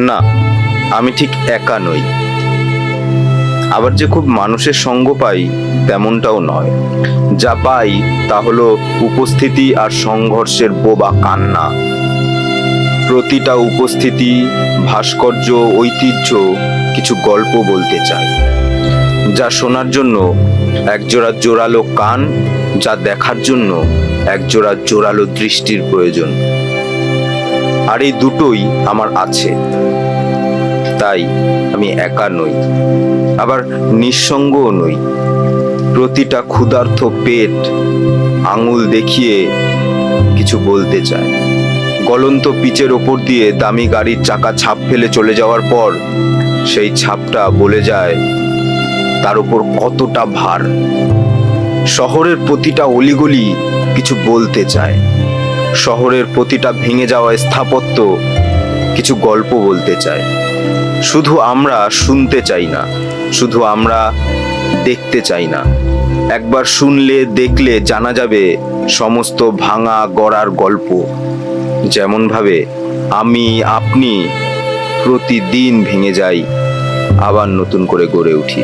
না, আমি ঠিক একা নই। আবার যে খুব মানুষের সঙ্গ পাই, তেমনটাও নয়। যা পাই, তা হলো উপস্থিতি আর সংঘর্ষের বোবা কান্না। প্রতিটা উপস্থিতি, ভাস্কর্য, ঐতিহ্য, কিছু গল্প বলতে চায় যা শোনার জন্য একজোড়া জোরালো কান, যা দেখার জন্য একজোড়া জোরালো দৃষ্টির প্রয়োজন। আর এই দুটোই আমার আছে। তাই আমি একা নই, আবার নিঃসঙ্গও নই। প্রতিটা ক্ষুধার্থ পেট আঙুল দেখিয়ে কিছু বলতে চায়। গলন্ত পিচের ওপর দিয়ে দামি গাড়ির চাকা ছাপ ফেলে চলে যাওয়ার পর সেই ছাপটা বলে যায়, তার উপর কতটা ভার? শহরের প্রতিটা অলিগলি কিছু বলতে চায়। শহরের প্রতিটা ভেঙে যাওয়া স্থাপত্য কিছু গল্প বলতে চায়। শুধু আমরা শুনতে চাই না, শুধু আমরা দেখতে চাই না। একবার শুনলে, দেখলে জানা যাবে সমস্ত ভাঙা গড়ার গল্প। যেমনভাবে আমি, আপনি প্রতিদিন ভেঙে যাই, আবার নতুন করে গড়ে উঠি।